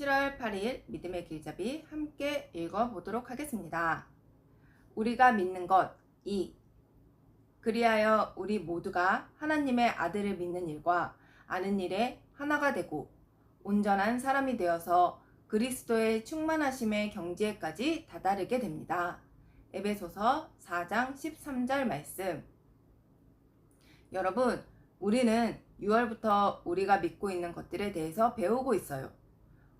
7월 8일 믿음의 길잡이 함께 읽어보도록 하겠습니다. 우리가 믿는 것 2. 그리하여 우리 모두가 하나님의 아들을 믿는 일과 아는 일에 하나가 되고 온전한 사람이 되어서 그리스도의 충만하심의 경지에까지 다다르게 됩니다. 에베소서 4장 13절 말씀. 여러분, 우리는 6월부터 우리가 믿고 있는 것들에 대해서 배우고 있어요.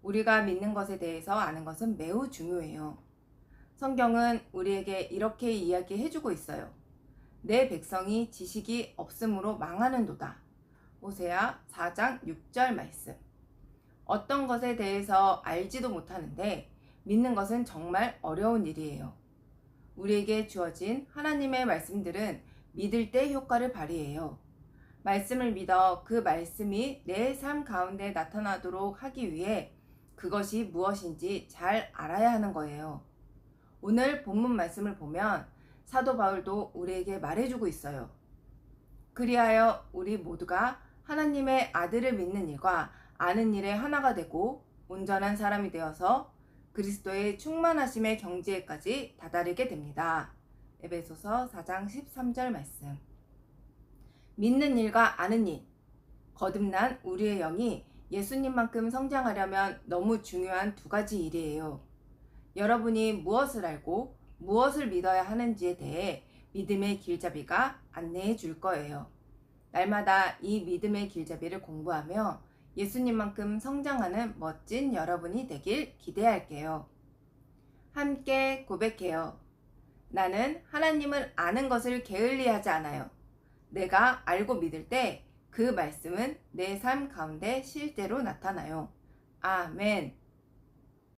우리가 믿는 것에 대해서 아는 것은 매우 중요해요. 성경은 우리에게 이렇게 이야기해 주고 있어요. 내 백성이 지식이 없으므로 망하는도다. 호세아 4장 6절 말씀. 어떤 것에 대해서 알지도 못하는데 믿는 것은 정말 어려운 일이에요. 우리에게 주어진 하나님의 말씀들은 믿을 때 효과를 발휘해요. 말씀을 믿어 그 말씀이 내 삶 가운데 나타나도록 하기 위해 그것이 무엇인지 잘 알아야 하는 거예요. 오늘 본문 말씀을 보면 사도 바울도 우리에게 말해주고 있어요. 그리하여 우리 모두가 하나님의 아들을 믿는 일과 아는 일에 하나가 되고 온전한 사람이 되어서 그리스도의 충만하심의 경지에까지 다다르게 됩니다. 에베소서 4장 13절 말씀. 믿는 일과 아는 일. 거듭난 우리의 영이 예수님만큼 성장하려면 너무 중요한 두 가지 일이에요. 여러분이 무엇을 알고 무엇을 믿어야 하는지에 대해 믿음의 길잡이가 안내해 줄 거예요. 날마다 이 믿음의 길잡이를 공부하며 예수님만큼 성장하는 멋진 여러분이 되길 기대할게요. 함께 고백해요. 나는 하나님을 아는 것을 게을리하지 않아요. 내가 알고 믿을 때 그 말씀은 내 삶 가운데 실제로 나타나요. 아멘.